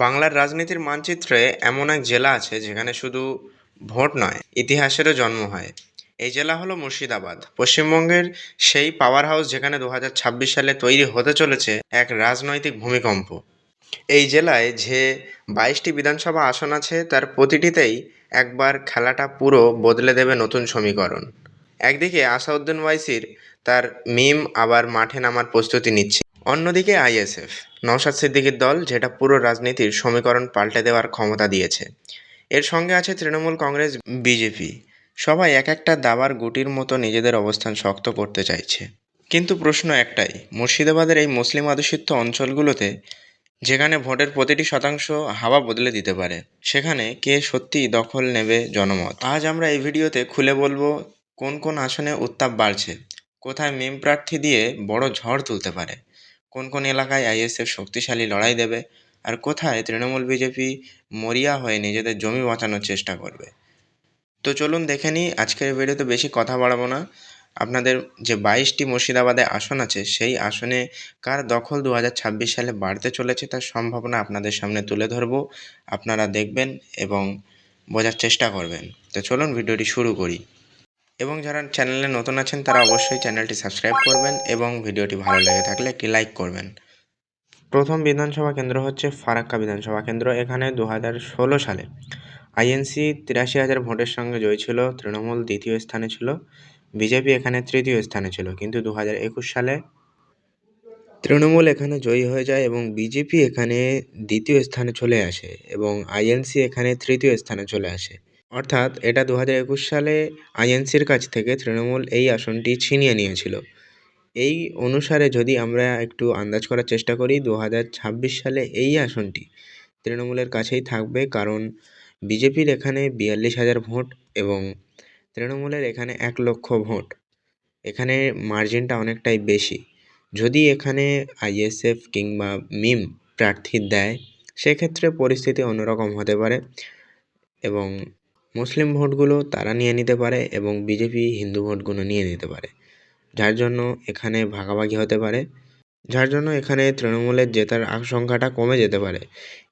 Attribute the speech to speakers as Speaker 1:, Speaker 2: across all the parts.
Speaker 1: বাংলার রাজনীতির মানচিত্রে এমন এক জেলা আছে যেখানে শুধু ভোট নয়, ইতিহাসেরও জন্ম হয়। এই জেলা হলো মুর্শিদাবাদ। পশ্চিমবঙ্গের সেই পাওয়ার হাউস যেখানে দু হাজার ছাব্বিশ সালে তৈরি হতে চলেছে এক রাজনৈতিক ভূমিকম্প। এই জেলায় যে বাইশটি বিধানসভা আসন আছে, তার প্রতিটিতেই একবার খেলাটা পুরো বদলে দেবে নতুন সমীকরণ। একদিকে আসাউদ্দিন ওয়াইসির তার মিম আবার মাঠে নামার প্রস্তুতি নিচ্ছে। অন্যদিকে আইএসএফ, নওশাদ সিদ্দিকীর দল যেটা পুরো রাজনীতির সমীকরণ পাল্টে দেওয়ার ক্ষমতা দিয়েছে। এর সঙ্গে আছে তৃণমূল কংগ্রেস, বিজেপি। সবাই এক একটা দাবার গুটির মতো নিজেদের অবস্থান শক্ত করতে চাইছে। কিন্তু প্রশ্ন একটাই, মুর্শিদাবাদের এই মুসলিম অধ্যুষিত অঞ্চলগুলোতে যেখানে ভোটের প্রতিটি শতাংশ হাওয়া বদলে দিতে পারে, সেখানে কে সত্যিই দখল নেবে জনমত? আজ আমরা এই ভিডিওতে খুলে বলব কোন কোন আসনে উত্তাপ বাড়ছে, কোথায় মিম প্রার্থী দিয়ে বড় ঝড় তুলতে পারে। কোন কোন এলাকায় আইএসএফ শক্তিশালী লড়াই দেবে? আর কোথায় তৃণমূল বিজেপি মরিয়া হয়ে নিজেদের জমি বাঁচানোর চেষ্টা করবে? তো চলুন দেখে নিই, আজকের ভিডিওতে বেশি কথা বাড়াবো না। আপনাদের যে বাইশটি মুর্শিদাবাদে আসন আছে, সেই আসনে কার দখল দু হাজার ছাব্বিশ সালে বাড়তে চলেছে তার সম্ভাবনা আপনাদের সামনে তুলে ধরবো। আপনারা দেখবেন এবং বোঝার চেষ্টা করবেন। তো চলুন ভিডিওটি শুরু করি। এবং যারা চ্যানেলে নতুন আছেন, তারা অবশ্যই চ্যানেলটি সাবস্ক্রাইব করবেন এবং ভিডিওটি ভালো লেগে থাকলে একটি লাইক করবেন। প্রথম বিধানসভা কেন্দ্র হচ্ছে ফারাক্কা বিধানসভা কেন্দ্র, এখানে দু হাজার ষোলো সালে আইএনসি তিরাশি হাজার ভোটের সঙ্গে জয়ী ছিল, তৃণমূল দ্বিতীয় স্থানে ছিল, বিজেপি এখানে তৃতীয় স্থানে ছিল, কিন্তু দু হাজার একুশ সালে তৃণমূল এখানে জয়ী হয়ে যায় এবং বিজেপি এখানে দ্বিতীয় স্থানে চলে আসে এবং আইএনসি এখানে তৃতীয় স্থানে চলে আসে। অর্থাৎ এটা দু হাজার একুশ সালে আইএনসির কাছ থেকে তৃণমূল এই আসনটি ছিনিয়ে নিয়েছিল। এই অনুসারে যদি আমরা একটু আন্দাজ করার চেষ্টা করি দু হাজার ছাব্বিশ সালে এই আসনটি তৃণমূলের কাছেই থাকবে কারণ বিজেপির এখানে বিয়াল্লিশ হাজার ভোট এবং তৃণমূলের এখানে এক লক্ষ ভোট। এখানে মার্জিনটা অনেকটাই বেশি। যদি এখানে আইএসএফ কিংবা মিম প্রার্থী দেয়, সেক্ষেত্রে পরিস্থিতি অন্যরকম হতে পারে এবং মুসলিম ভোটগুলো তারা নিয়ে নিতে পারে এবং বিজেপি হিন্দু ভোটগুলো নিয়ে নিতে পারে। যার জন্য এখানে ভাগাভাগি হতে পারে। যার জন্য এখানে তৃণমূলের জেতার আশঙ্কাটা কমে যেতে পারে।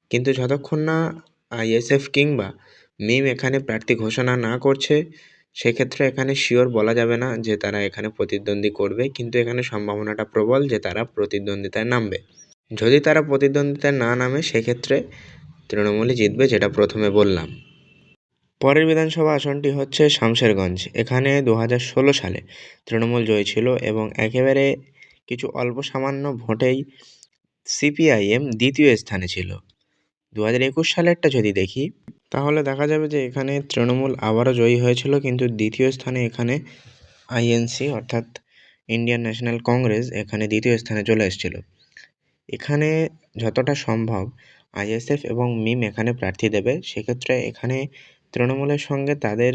Speaker 1: কিন্তু যতক্ষণ না আইএসএফ কিংবা মিম এখানে প্রার্থী ঘোষণা না করছে, সেক্ষেত্রে এখানে শিওর বলা যাবে না যে তারা এখানে প্রতিদ্বন্দ্বী করবে। কিন্তু এখানে সম্ভাবনাটা প্রবল যে তারা প্রতিদ্বন্দ্বিতায় নামবে। যদি তারা প্রতিদ্বন্দ্বিতায় না নামে, সেক্ষেত্রে তৃণমূলই জিতবে, যেটা প্রথমে বললাম। পরের বিধানসভা আসনটি হচ্ছে শামশেরগঞ্জ। এখানে দু ষোলো সালে তৃণমূল জয়ী ছিল এবং একেবারে কিছু অল্প সামান্য ভোটেই সিপিআইএম দ্বিতীয় স্থানে ছিল। দু হাজার একুশ সালেরটা যদি দেখি, তাহলে দেখা যাবে যে এখানে তৃণমূল আবারও জয়ী হয়েছিল, কিন্তু দ্বিতীয় স্থানে এখানে আইএনসি অর্থাৎ ইন্ডিয়ান ন্যাশনাল কংগ্রেস এখানে দ্বিতীয় স্থানে চলে এসেছিল। এখানে যতটা সম্ভব আইএসএফ এবং মিম এখানে প্রার্থী দেবে। সেক্ষেত্রে এখানে তৃণমূলের সঙ্গে তাদের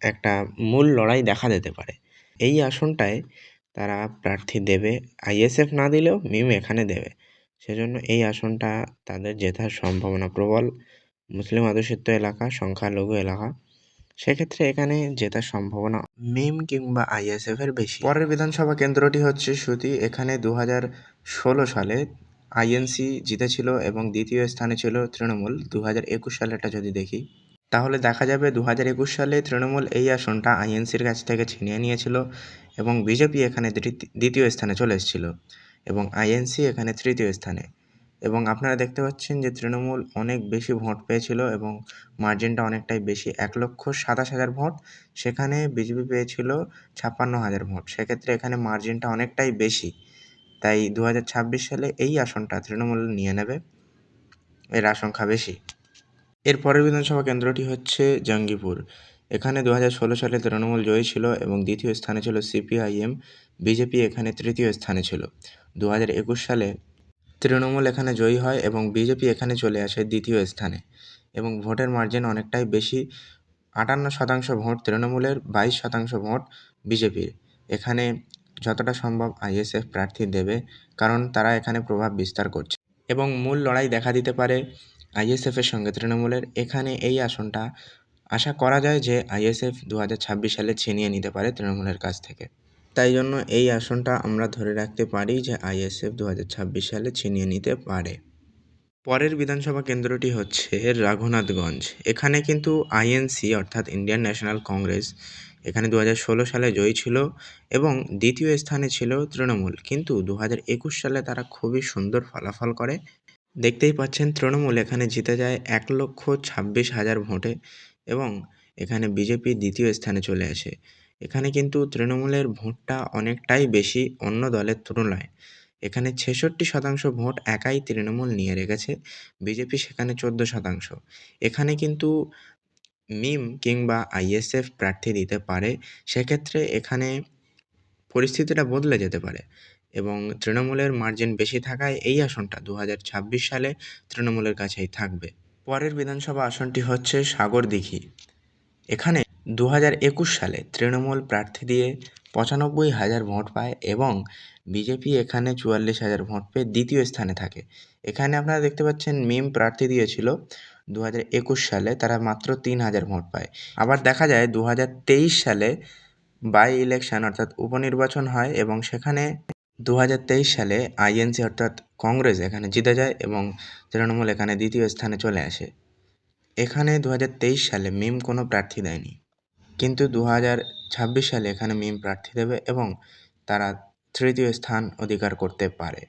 Speaker 1: একটা মূল লড়াই দেখা দিতে পারে। এই আসনটায় তারা প্রার্থী দেবে। আইএসএফ না দিলেও মিম এখানে দেবে। সেজন্য এই আসনটা তাদের জেতার সম্ভাবনা প্রবল। মুসলিম অধ্যুষিত এলাকা, সংখ্যালঘু এলাকা। সেক্ষেত্রে এখানে জেতার সম্ভাবনা মিম কিংবা আইএসএফের বেশি। পরের বিধানসভা কেন্দ্রটি হচ্ছে সুতি। এখানে দু ষোলো সালে আইএনসি জিতেছিল এবং দ্বিতীয় স্থানে ছিল তৃণমূল। দু হাজার একুশ সালেরটা যদি দেখি। তাহলে দেখা যাবে দু হাজার একুশ সালে তৃণমূল এই আসনটা আইএনসির কাছ থেকে ছিনিয়ে নিয়েছিল এবং বিজেপি এখানে দ্বিতীয় স্থানে চলে এসেছিল এবং আইএনসি এখানে তৃতীয় স্থানে। এবং আপনারা দেখতে পাচ্ছেন যে তৃণমূল অনেক বেশি ভোট পেয়েছিল এবং মার্জিনটা অনেকটাই বেশি, এক লক্ষ সাতাশ হাজার ভোট। সেখানে বিজেপি পেয়েছিল ছাপ্পান্ন হাজার ভোট। সেক্ষেত্রে এখানে মার্জিনটা অনেকটাই বেশি। তাই দু হাজার ছাব্বিশ সালে এই আসনটা তৃণমূল নিয়ে নেবে। এর আশঙ্কা বেশি। এর পরের বিধানসভা কেন্দ্রটি হচ্ছে জঙ্গিপুর। এখানে দু হাজার ষোলো সালে তৃণমূল জয়ী ছিল এবং দ্বিতীয় স্থানে ছিল সিপিআইএম, বিজেপি এখানে তৃতীয় স্থানে ছিল। দু হাজার একুশ সালে তৃণমূল এখানে জয়ী হয় এবং বিজেপি এখানে চলে আসে দ্বিতীয় স্থানে এবং ভোটের মার্জিন অনেকটাই বেশি। আটান্ন শতাংশ ভোট তৃণমূলের, বাইশ শতাংশ ভোট বিজেপির। এখানে যতটা সম্ভব আইএসএফ প্রার্থী দেবে, কারণ তারা এখানে প্রভাব বিস্তার করছে। এবং মূল লড়াই দেখা দিতে পারে আইএসএফের সঙ্গে তৃণমূলের এখানে এই আসনটা আশা করা যায় যে আইএসএফ দু হাজার ছাব্বিশ সালে ছিনিয়ে নিতে পারে তৃণমূলের কাছ থেকে। তাই জন্য এই আসনটা আমরা ধরে রাখতে পারি যে আইএসএফ দু হাজার ছাব্বিশ সালে ছিনিয়ে নিতে পারে। পরের বিধানসভা কেন্দ্রটি হচ্ছে রঘুনাথগঞ্জ। এখানে কিন্তু আইএনসি অর্থাৎ ইন্ডিয়ান ন্যাশনাল কংগ্রেস এখানে দু হাজার ষোলো সালে জয়ী ছিল এবং দ্বিতীয় স্থানে ছিল তৃণমূল। কিন্তু দু হাজার একুশ সালে তারা খুবই সুন্দর ফলাফল করে। দেখতেই পাচ্ছেন তৃণমূল এখানে জিতে যায় এক লক্ষ ছাব্বিশ হাজার ভোটে এবং এখানে বিজেপি দ্বিতীয় স্থানে চলে আসে। এখানে কিন্তু তৃণমূলের ভোটটা অনেকটাই বেশি অন্য দলের তুলনায়। এখানে ছেষট্টি শতাংশ ভোট একাই তৃণমূল নিয়ে রেখেছে, বিজেপি সেখানে চোদ্দ শতাংশ। এখানে কিন্তু মিম কিংবা আইএসএফ প্রার্থী দিতে পারে, সেক্ষেত্রে এখানে পরিস্থিতিটা বদলে যেতে পারে। এবং তৃণমূলের মার্জিন বেশি থাকায় এই আসনটা দু হাজার ছাব্বিশ সালে তৃণমূলের কাছেই থাকবে। পরের বিধানসভা আসনটি হচ্ছে সাগরদিঘি। এখানে দু হাজার একুশ সালে তৃণমূল প্রার্থী দিয়ে পঁচানব্বই হাজার ভোট পায় এবং বিজেপি এখানে চুয়াল্লিশ হাজার ভোট পেয়ে দ্বিতীয় স্থানে থাকে। এখানে আপনারা দেখতে পাচ্ছেন মিম প্রার্থী দিয়েছিল। দু হাজার একুশ সালে তারা মাত্র তিন হাজার ভোট পায়। আবার দেখা যায় দু হাজার তেইশ সালে বাই ইলেকশন অর্থাৎ উপনির্বাচন হয় এবং সেখানে দু হাজার তেইশ সালে আইএনসি অর্থাৎ কংগ্রেস এখানে জিতে যায় এবং তৃণমূল এখানে দ্বিতীয় স্থানে চলে আসে। এখানে দু হাজার তেইশ সালে মিম কোনো প্রার্থী দেয়নি। কিন্তু দু হাজার ছাব্বিশ সালে এখানে মিম প্রার্থী দেবে এবং তারা তৃতীয় স্থান অধিকার করতে পারে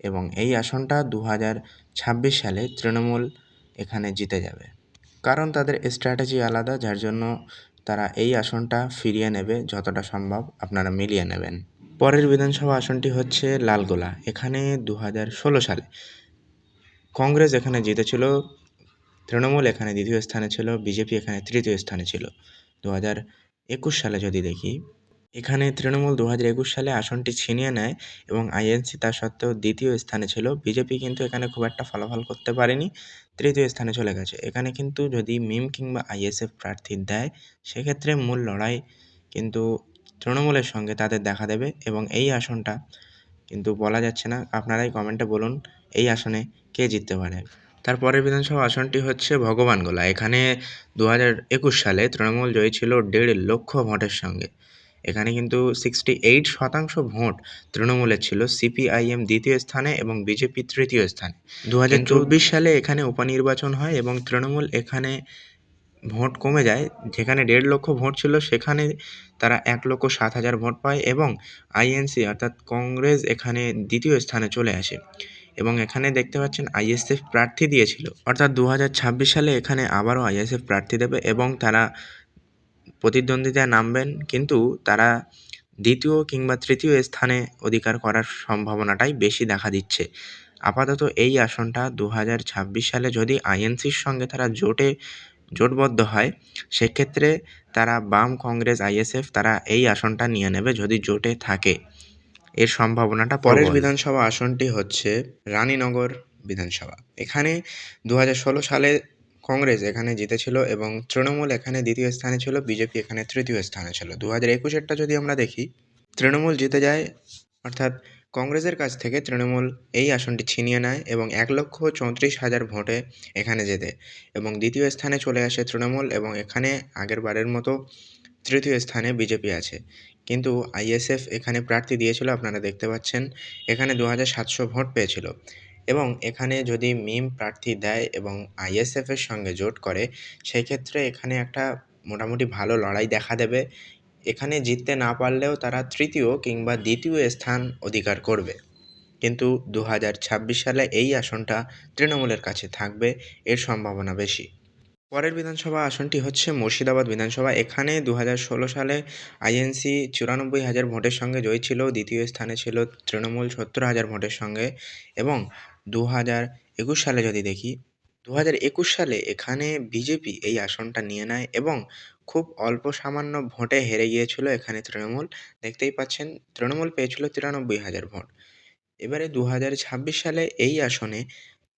Speaker 1: এবং এই আসনটা দু হাজার ছাব্বিশ সালে তৃণমূল এখানে জিতে যাবে। কারণ তাদের স্ট্র্যাটেজি আলাদা, যার জন্য তারা এই আসনটা ফিরিয়ে নেবে যতটা সম্ভব। আপনারা মিলিয়ে নেবেন। পরের বিধানসভা আসনটি হচ্ছে লালগোলা, এখানে দু হাজার ষোলো সালে। কংগ্রেস এখানে জিতেছিল, তৃণমূল এখানে দ্বিতীয় স্থানে ছিল, বিজেপি এখানে তৃতীয় স্থানে ছিল। দু একুশ সালে যদি দেখি, এখানে তৃণমূল দু একুশ সালে আসনটি ছিনিয়ে নেয় এবং আইএনসি তা সত্ত্বেও দ্বিতীয় স্থানে ছিল। বিজেপি কিন্তু এখানে খুব একটা ফলাফল করতে পারেনি, তৃতীয় স্থানে চলে গেছে। এখানে কিন্তু যদি মিম কিংবা আইএসএফ প্রার্থী দেয়, সেক্ষেত্রে মূল লড়াই কিন্তু তৃণমূলের সঙ্গে তাদের দেখা দেবে এবং এই আসনটা কিন্তু বলা যাচ্ছে না। আপনারাই কমেন্টে বলুন এই আসনে কে জিততে পারে। তারপরের বিধানসভা আসনটি হচ্ছে ভগবানগোলা। এখানে দু হাজার একুশ সালে তৃণমূল জয়ী ছিল দেড় লক্ষ ভোটের সঙ্গে। এখানে কিন্তু সিক্সটি এইট শতাংশ ভোট তৃণমূলের ছিল সিপিআইএম দ্বিতীয় স্থানে এবং বিজেপি তৃতীয় স্থানে। দু হাজার চব্বিশ সালে এখানে উপনির্বাচন হয় এবং তৃণমূল এখানে ভোট কমে যায়। যেখানে দেড় লক্ষ ভোট ছিল, সেখানে তারা এক লক্ষ সাত হাজার ভোট পায় এবং আইএনসি অর্থাৎ কংগ্রেস এখানে দ্বিতীয় স্থানে চলে আসে এবং এখানে দেখতে পাচ্ছেন আইএসএফ প্রার্থী দিয়েছিল। অর্থাৎ দু হাজার ছাব্বিশ সালে এখানে আবারও আইএসএফ প্রার্থী দেবে এবং তারা প্রতিদ্বন্দ্বিতায় নামবেন, কিন্তু তারা দ্বিতীয় কিংবা তৃতীয় স্থানে অধিকার করার সম্ভাবনাটাই বেশি দেখা দিচ্ছে। আপাতত এই আসনটা দু হাজার ছাব্বিশ সালে যদি আইএনসির সঙ্গে তারা জোটে জোটবদ্ধ হয় সেক্ষেত্রে তারা বাম কংগ্রেস আইএসএফ তারা এই আসনটা নিয়ে নেবে যদি জোটে থাকে। এর সম্ভাবনাটা পরের বিধানসভা আসনটি হচ্ছে রানীনগর বিধানসভা। এখানে দু হাজার ষোলো সালে কংগ্রেস এখানে জিতেছিল এবং তৃণমূল এখানে দ্বিতীয় স্থানে ছিল বিজেপি এখানে তৃতীয় স্থানে ছিল। দু হাজার একুশেরটা যদি আমরা দেখি তৃণমূল জিতে যায় অর্থাৎ কংগ্রেসের কাছ থেকে তৃণমূল এই আসনটি ছিনিয়ে নেয় এবং এক লক্ষ চৌত্রিশ হাজার ভোটে এখানে জেতে এবং দ্বিতীয় স্থানে চলে আসে তৃণমূল এবং এখানে আগের বারের মতো তৃতীয় স্থানে বিজেপি আছে। কিন্তু আইএসএফ এখানে প্রার্থী দিয়েছিল, আপনারা দেখতে পাচ্ছেন, এখানে দু হাজার সাতশো ভোট পেয়েছিল এবং এখানে যদি মিম প্রার্থী দেয় এবং আইএসএফের সঙ্গে জোট করে, সেই ক্ষেত্রে এখানে একটা মোটামুটি ভালো লড়াই দেখা দেবে এখানে জিততে না পারলেও তারা তৃতীয় কিংবা দ্বিতীয় স্থান অধিকার করবে। কিন্তু দু হাজার ছাব্বিশ সালে এই আসনটা তৃণমূলের কাছে থাকবে এর সম্ভাবনা বেশি। পরের বিধানসভা আসনটি হচ্ছে মুর্শিদাবাদ বিধানসভা। এখানে দু হাজার ষোলো সালে আইএনসি চুরানব্বই হাজার ভোটের সঙ্গে জয়ী ছিল, দ্বিতীয় স্থানে ছিল তৃণমূল সত্তর হাজার ভোটের সঙ্গে। এবং দু একুশ সালে যদি দেখি দু হাজার একুশ সালে এখানে বিজেপি এই আসনটা নিয়ে নেয় এবং খুব অল্প সামান্য ভোটে হেরে গিয়েছিল এখানে তৃণমূল। দেখতেই পাচ্ছেন, তৃণমূল পেয়েছিল তিরানব্বই হাজার ভোট। এবারে দু হাজার ছাব্বিশ সালে এই আসনে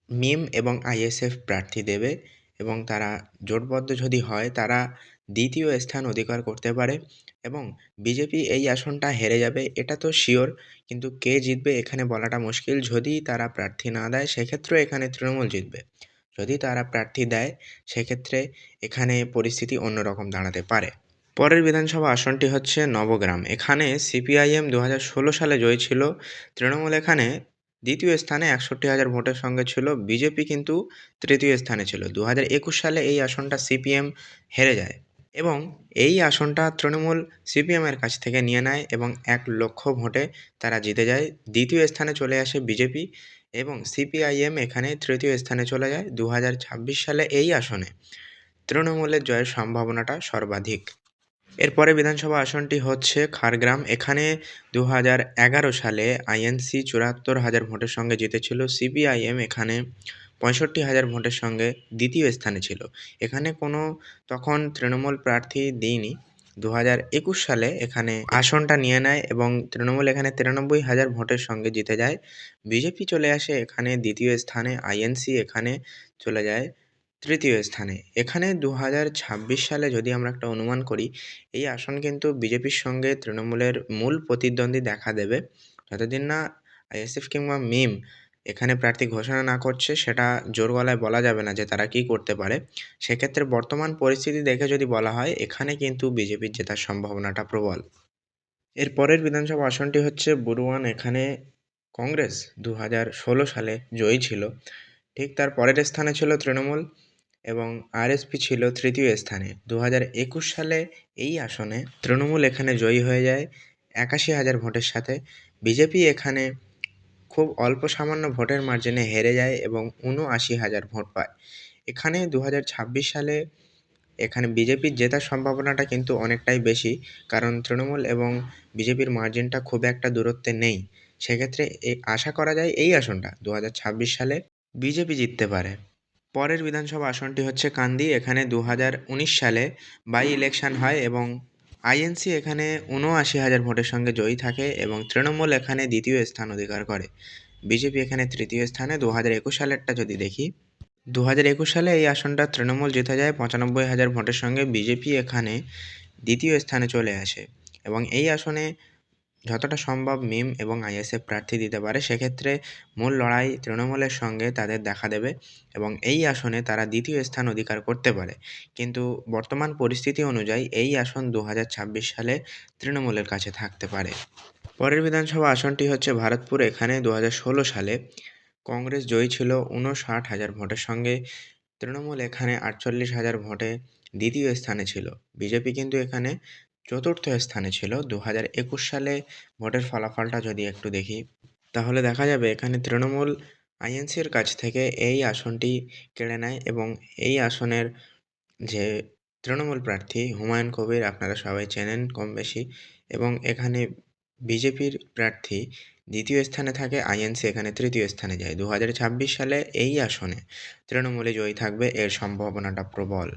Speaker 1: মিম এবং আইএসএফ প্রার্থী দেবে এবং তারা জোটবদ্ধ যদি হয়, তারা দ্বিতীয় স্থান অধিকার করতে পারে এবং বিজেপি এই আসনটা হেরে যাবে, এটা তো শিওর কিন্তু কে জিতবে এখানে বলাটা মুশকিল। যদি তারা প্রার্থী না দেয়, সেক্ষেত্রেও এখানে তৃণমূল জিতবে। যদি তারা প্রার্থী দেয়, সেক্ষেত্রে এখানে পরিস্থিতি অন্যরকম দাঁড়াতে পারে। পরের বিধানসভা আসনটি হচ্ছে নবগ্রাম। এখানে সিপিআইএম দু হাজার ষোলো সালে জয়ী ছিল। তৃণমূল এখানে দ্বিতীয় স্থানে একষট্টি হাজার ভোটের সঙ্গে ছিল। বিজেপি কিন্তু তৃতীয় স্থানে ছিল। দু হাজার একুশ সালে এই আসনটা সিপিএম হেরে যায় এবং এই আসনটা তৃণমূল সিপিএমের কাছ থেকে নিয়ে নেয় এবং এক লক্ষ ভোটে তারা জিতে যায়। দ্বিতীয় স্থানে চলে আসে বিজেপি। এবং সিপিআইএম এখানে তৃতীয় স্থানে চলে যায় দু হাজার ছাব্বিশ সালে এই আসনে। তৃণমূলের জয়ের সম্ভাবনাটা সর্বাধিক। এরপরে বিধানসভা আসনটি হচ্ছে খাড়গ্রাম। এখানে দু হাজার এগারো সালে আইএনসি চুরাত্তর হাজার ভোটের সঙ্গে জিতেছিল। সিপিআইএম এখানে পঁয়ষট্টি হাজার ভোটের সঙ্গে দ্বিতীয় স্থানে ছিল। এখানে কোনো তখন তৃণমূল প্রার্থী দিইনি দু হাজার একুশ সালে এখানে আসনটা নিয়ে নেয় এবং তৃণমূল এখানে তিরানব্বই হাজার ভোটের সঙ্গে জিতে যায়। বিজেপি চলে আসে এখানে দ্বিতীয় স্থানে, আইএনসি এখানে চলে যায় তৃতীয় স্থানে। এখানে দু হাজার ছাব্বিশ সালে যদি আমরা একটা অনুমান করি, এই আসন কিন্তু বিজেপির সঙ্গে তৃণমূলের মূল প্রতিদ্বন্দ্বী দেখা দেবে। যতদিন না আইএসএফ কিংবা মিম এখানে প্রার্থী ঘোষণা না করছে, সেটা জোর গলায় বলা যাবে না যে তারা কী করতে পারে। সেক্ষেত্রে বর্তমান পরিস্থিতি দেখে যদি বলা হয়, এখানে কিন্তু বিজেপির জেতার সম্ভাবনাটা প্রবল। এর পরের বিধানসভা আসনটি হচ্ছে বুরুয়ান এখানে কংগ্রেস দু হাজার ষোলো সালে জয়ী ছিল। ঠিক তার পরের স্থানে ছিল তৃণমূল এবং আরএসপি ছিল তৃতীয় স্থানে। দু হাজার একুশ সালে এই আসনে তৃণমূল এখানে জয়ী হয়ে যায় একাশি হাজার ভোটের সাথে। বিজেপি এখানে খুব অল্প সামান্য ভোটের মার্জিনে হেরে যায় এবং উনআশি হাজার ভোট পায়। এখানে দু হাজার ছাব্বিশ সালে এখানে বিজেপির জেতার সম্ভাবনাটা কিন্তু অনেকটাই বেশি, কারণ তৃণমূল এবং বিজেপির মার্জিনটা খুব একটা দূরত্বে নেই। সেক্ষেত্রে এ, আশা করা যায় এই আসনটা দু হাজার ছাব্বিশ সালে বিজেপি জিততে পারে। পরের বিধানসভা আসনটি হচ্ছে কান্দি। এখানে দু হাজার উনিশ সালে বাই ইলেকশন হয় এবং আইএনসি এখানে উনআশি হাজার ভোটের সঙ্গে জয়ী থাকে এবং তৃণমূল এখানে দ্বিতীয় স্থান অধিকার করে। বিজেপি এখানে তৃতীয় স্থানে। দু হাজার একুশ সালেরটা যদি দেখি দু হাজার একুশ সালে এই আসনটা তৃণমূল জিতে যায়। পঁচানব্বই হাজার ভোটের সঙ্গে বিজেপি এখানে দ্বিতীয় স্থানে চলে আসে এবং এই আসনে যতটা সম্ভব মিম এবং আইএসএফ প্রার্থী দিতে পারে, সেক্ষেত্রে মূল লড়াই তৃণমূলের সঙ্গে তাদের দেখা দেবে এবং এই আসনে তারা দ্বিতীয় স্থান অধিকার করতে পারে। কিন্তু বর্তমান পরিস্থিতি অনুযায়ী এই আসন দু হাজার ছাব্বিশ সালে তৃণমূলের কাছে থাকতে পারে। পরের বিধানসভা আসনটি হচ্ছে ভারতপুর। এখানে দু হাজার ষোলো সালে কংগ্রেস জয়ী ছিল উনষাট হাজার ভোটের সঙ্গে। তৃণমূল এখানে আটচল্লিশ হাজার ভোটে দ্বিতীয় স্থানে ছিল। বিজেপি কিন্তু এখানে চতুর্থ স্থানে ছিল। দু হাজার একুশ সালে ভোটের ফলাফলটা যদি একটু দেখি, তাহলে দেখা যাবে এখানে তৃণমূল আইএনসির কাছ থেকে এই আসনটি কেড়ে নেয় এবং এই আসনের যে তৃণমূল প্রার্থী হুমায়ুন কবির আপনারা সবাই চেনেন কম বেশি এবং এখানে বিজেপির প্রার্থী দ্বিতীয় স্থানে থাকে আইএনসি, এখানে তৃতীয় স্থানে যায়। দু হাজার ছাব্বিশ সালে এই আসনে তৃণমূলে জয়ী থাকবে এর সম্ভাবনাটা প্রবল।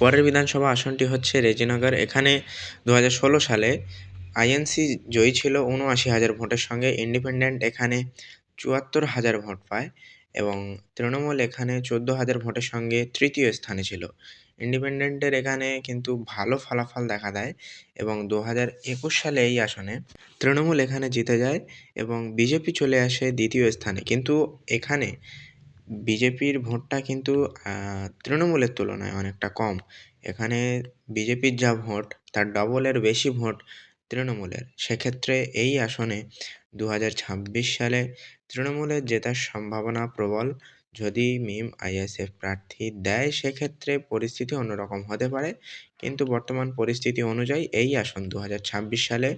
Speaker 1: পরের বিধানসভা আসনটি হচ্ছে রেজিনগর। এখানে দু হাজার ষোলো সালে আইএনসি জয়ী ছিল উনআশি হাজার ভোটের সঙ্গে। ইন্ডিপেন্ডেন্ট এখানে চুয়াত্তর হাজার ভোট পায় এবং তৃণমূল এখানে চোদ্দ হাজার ভোটের সঙ্গে তৃতীয় স্থানে ছিল। ইন্ডিপেন্ডেন্টের এখানে কিন্তু ভালো ফলাফল দেখা দেয় এবং দু হাজার একুশ সালে এই আসনে তৃণমূল এখানে জিতে যায় এবং বিজেপি চলে আসে দ্বিতীয় স্থানে। কিন্তু এখানে বিজেপির ভোটটা কিন্তু তৃণমূলের তুলনায় অনেকটা কম। এখানে বিজেপির যা ভোট, তার ডবলের বেশি ভোট তৃণমূলের। সেক্ষেত্রে এই আসনে দু হাজার ছাব্বিশ সালে তৃণমূলের জেতার সম্ভাবনা প্রবল। যদি মিম আইএসএফ প্রার্থী দেয়, সেক্ষেত্রে পরিস্থিতি অন্যরকম হতে পারে। কিন্তু বর্তমান পরিস্থিতি অনুযায়ী এই আসন দু হাজার ছাব্বিশ সালে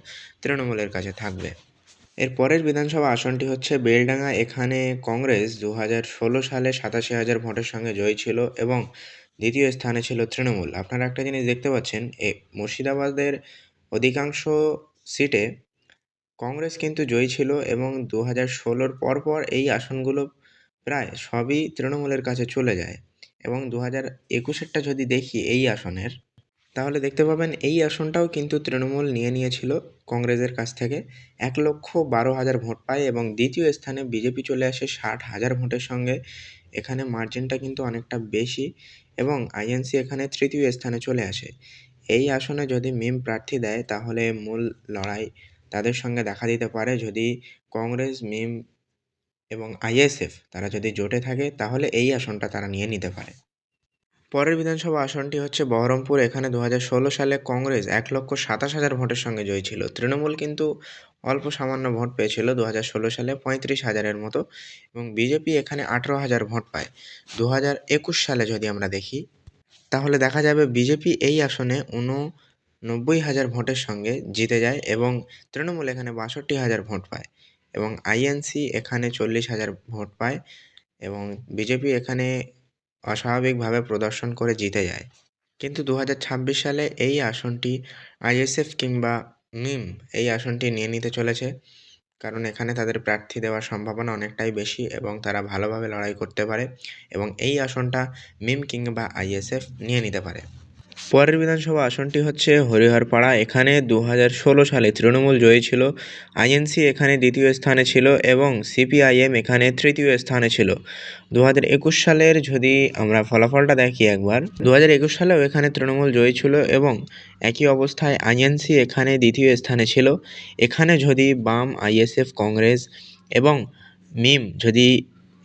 Speaker 1: তৃণমূলের কাছে থাকবে। এর পরের বিধানসভা আসনটি হচ্ছে বেলডাঙ্গা। এখানে কংগ্রেস দু হাজার ষোলো সালে সাতাশি হাজার ভোটের সঙ্গে জয়ী ছিল এবং দ্বিতীয় স্থানে ছিল তৃণমূল। আপনারা একটা জিনিস দেখতে পাচ্ছেন, এ মুর্শিদাবাদের অধিকাংশ সিটে কংগ্রেস কিন্তু জয়ী ছিল এবং দু হাজার ষোলোর পরপর এই আসনগুলো প্রায় সবই তৃণমূলের কাছে চলে যায়। এবং দু হাজার একুশেরটা যদি দেখি এই আসনের, তাহলে দেখতে পাবেন এই আসনটাও কিন্তু তৃণমূল নিয়ে নিয়েছিল কংগ্রেসের কাছ থেকে। এক লক্ষ বারো হাজার ভোট পায় এবং দ্বিতীয় স্থানে বিজেপি চলে আসে ষাট হাজার ভোটের সঙ্গে। এখানে মার্জিনটা কিন্তু অনেকটা বেশি এবং আইএনসি এখানে তৃতীয় স্থানে চলে আসে। এই আসনে যদি মিম প্রার্থী দেয়, তাহলে মূল লড়াই তাদের সঙ্গে দেখা দিতে পারে। যদি কংগ্রেস, মিম এবং আইএসএফ তারা যদি জোটে থাকে, তাহলে এই আসনটা তারা নিয়ে নিতে পারে। পরের বিধানসভা আসনটি হচ্ছে বহরমপুর। এখানে দু হাজার ষোলো সালে কংগ্রেস এক লক্ষ সাতাশ হাজার ভোটের সঙ্গে জয়ী ছিল। তৃণমূল কিন্তু অল্প সামান্য ভোট পেয়েছিল দু হাজার ষোলো সালে পঁয়ত্রিশ হাজারের মতো এবং বিজেপি এখানে আঠেরো হাজার ভোট পায়। দু হাজার একুশ সালে যদি আমরা দেখি, তাহলে দেখা যাবে বিজেপি এই আসনে ঊননব্বই হাজার ভোটের সঙ্গে জিতে যায় এবং তৃণমূল এখানে বাষট্টি হাজার ভোট পায়। এবং আইএনসি এখানে চল্লিশ হাজার ভোট পায় এবং বিজেপি এখানে অস্বাভাবিকভাবে প্রদর্শন করে জিতে যায়। কিন্তু দু হাজার ছাব্বিশ সালে এই আসনটি আইএসএফ কিংবা মিম এই আসনটি নিয়ে নিতে চলেছে, কারণ এখানে তাদের প্রার্থী দেওয়ার সম্ভাবনা অনেকটাই বেশি এবং তারা ভালোভাবে লড়াই করতে পারে এবং এই আসনটা মিম কিংবা আইএসএফ নিয়ে নিতে পারে। পরের বিধানসভা আসনটি হচ্ছে হরিহরপাড়া। এখানে দু ষোলো সালে তৃণমূল জয়ী ছিল। আইএনসি এখানে দ্বিতীয় স্থানে ছিল এবং সিপিআইএম এখানে তৃতীয় স্থানে ছিল। দু একুশ সালের যদি আমরা ফলাফলটা দেখি একবার দু হাজার একুশ সালেও এখানে তৃণমূল জয়ী ছিল এবং একই অবস্থায় আইএনসি এখানে দ্বিতীয় স্থানে ছিল। এখানে যদি বাম, আইএসএফ, কংগ্রেস এবং মিম যদি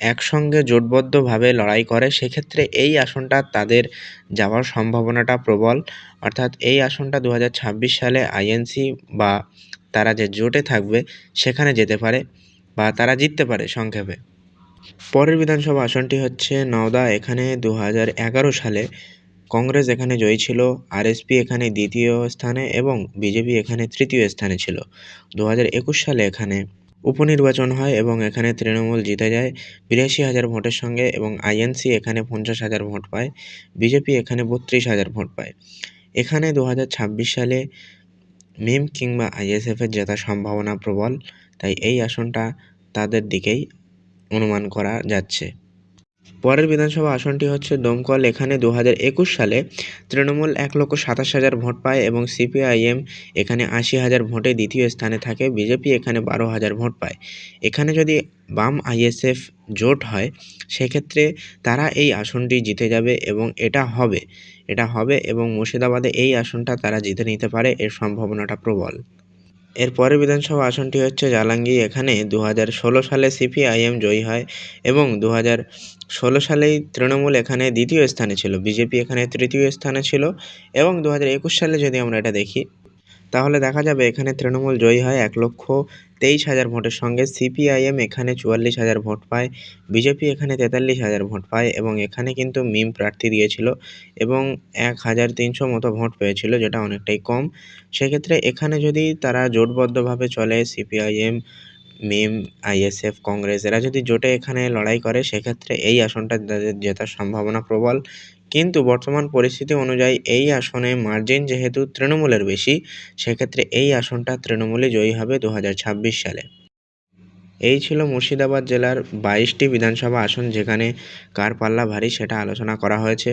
Speaker 1: একসঙ্গে জোটবদ্ধভাবে লড়াই করে, সেক্ষেত্রে এই আসনটা তাদের যাওয়ার সম্ভাবনাটা প্রবল। অর্থাৎ এই আসনটা দু হাজার ছাব্বিশ সালে আইএনসি বা তারা যে জোটে থাকবে, সেখানে যেতে পারে বা তারা জিততে পারে সংক্ষেপে। পরের বিধানসভা আসনটি হচ্ছে নওদা। এখানে দু হাজার এগারো সালে কংগ্রেস এখানে জয়ী ছিল, আরএসপি এখানে দ্বিতীয় স্থানে এবং বিজেপি এখানে তৃতীয় স্থানে ছিল। দু হাজার একুশ সালে এখানে উপনির্বাচন হয় এবং এখানে তৃণমূল জিতে যায়। বিরাশি হাজার ভোটের সঙ্গে এবং আইএনসি এখানে পঞ্চাশ হাজার ভোট পায়। বিজেপি এখানে বত্রিশ হাজার ভোট পায়। এখানে দু হাজার ছাব্বিশ সালে মিম কিংবা আইএসএফের জেতার সম্ভাবনা প্রবল, তাই এই আসনটা তাদের দিকেই অনুমান করা যাচ্ছে। পরের বিধানসভা আসনটি হচ্ছে দমকল। এখানে দু হাজার একুশ সালে তৃণমূল এক লক্ষ সাতাশ হাজার ভোট পায় এবং সিপিআইএম এখানে আশি হাজার ভোটে দ্বিতীয় স্থানে থাকে। বিজেপি এখানে বারো হাজার ভোট পায়। এখানে যদি বাম আইএসএফ জোট হয়, সেক্ষেত্রে তারা এই আসনটি জিতে যাবে এবং এটা হবে এটা হবে এবং মুর্শিদাবাদে এই আসনটা তারা জিতে নিতে পারে। এর সম্ভাবনাটা প্রবল। এর পরের বিধানসভা আসনটি হচ্ছে জালাঙ্গি এখানে দু ষোলো সালে সিপিআইএম জয়ী হয় এবং দু ষোলো সালেই তৃণমূল এখানে দ্বিতীয় স্থানে ছিল। বিজেপি এখানে তৃতীয় স্থানে ছিল এবং দু হাজার একুশ সালে যদি আমরা এটা দেখি তাহলে দেখা যাবে এখানে তৃণমূল জয়ী হয় এক লক্ষ তেইশ হাজার ভোটের সঙ্গে। সিপিআইএম এখানে চুয়াল্লিশ হাজার ভোট পায়, বিজেপি এখানে তেতাল্লিশ হাজার ভোট পায় এবং এখানে কিন্তু মিম প্রার্থী দিয়েছিল এবং এক হাজার তিনশো মতো ভোট পেয়েছিল, যেটা অনেকটাই কম। সেক্ষেত্রে এখানে যদি তারা জোটবদ্ধভাবে চলে, সিপিআইএম, মিম, আইএসএফ, কংগ্রেস, এরা যদি জোটে এখানে লড়াই করে, সেক্ষেত্রে এই আসনটা তাদের জেতার সম্ভাবনা প্রবল। কিন্তু বর্তমান পরিস্থিতি অনুযায়ী এই আসনে মার্জিন যেহেতু তৃণমূলের বেশি, সেক্ষেত্রে এই আসনটা তৃণমূলে জয়ী হবে দু হাজার ছাব্বিশ সালে। এই ছিল মুর্শিদাবাদ জেলার বাইশটি বিধানসভা আসন যেখানে কার পাল্লা ভারী সেটা আলোচনা করা হয়েছে।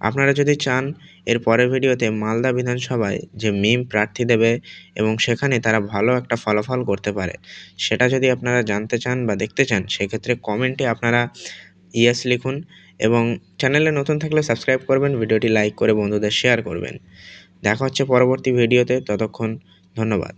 Speaker 1: আপনারা যদি চান, এর পরের ভিডিওতে মালদা বিধানসভায় যে মিম প্রার্থী দেবে এবং সেখানে তারা ভালো একটা ফলাফল করতে পারে, সেটা যদি আপনারা জানতে চান বা দেখতে চান, সেক্ষেত্রে কমেন্টে আপনারা ইয়েস লিখুন। এবং চ্যানেলে নতুন থাকলে সাবস্ক্রাইব করবেন, ভিডিওটি লাইক করে বন্ধুদের শেয়ার করবেন। দেখা হচ্ছে পরবর্তী ভিডিওতে, ততক্ষণ ধন্যবাদ।